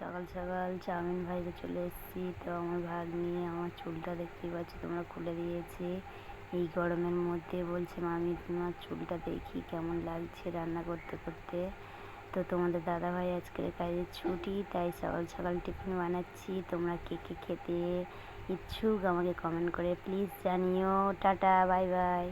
সকাল সকাল চাউমিন ভাইকে চলে এসেছি, তো আমার ভাগ নিয়ে আমার চুলটা দেখতেই পাচ্ছি, তোমরা খুলে দিয়েছি। এই গরমের মধ্যে বলছে, মামি, তোমার চুলটা দেখি, কেমন লাগছে রান্না করতে করতে? তো তোমাদের দাদাভাই আজকের কাজের ছুটি, তাই সকাল সকাল টিফিন বানাচ্ছি। তোমরা কে কে খেতে ইচ্ছুক আমাকে কমেন্ট করে প্লিজ জানিও। Tata bye bye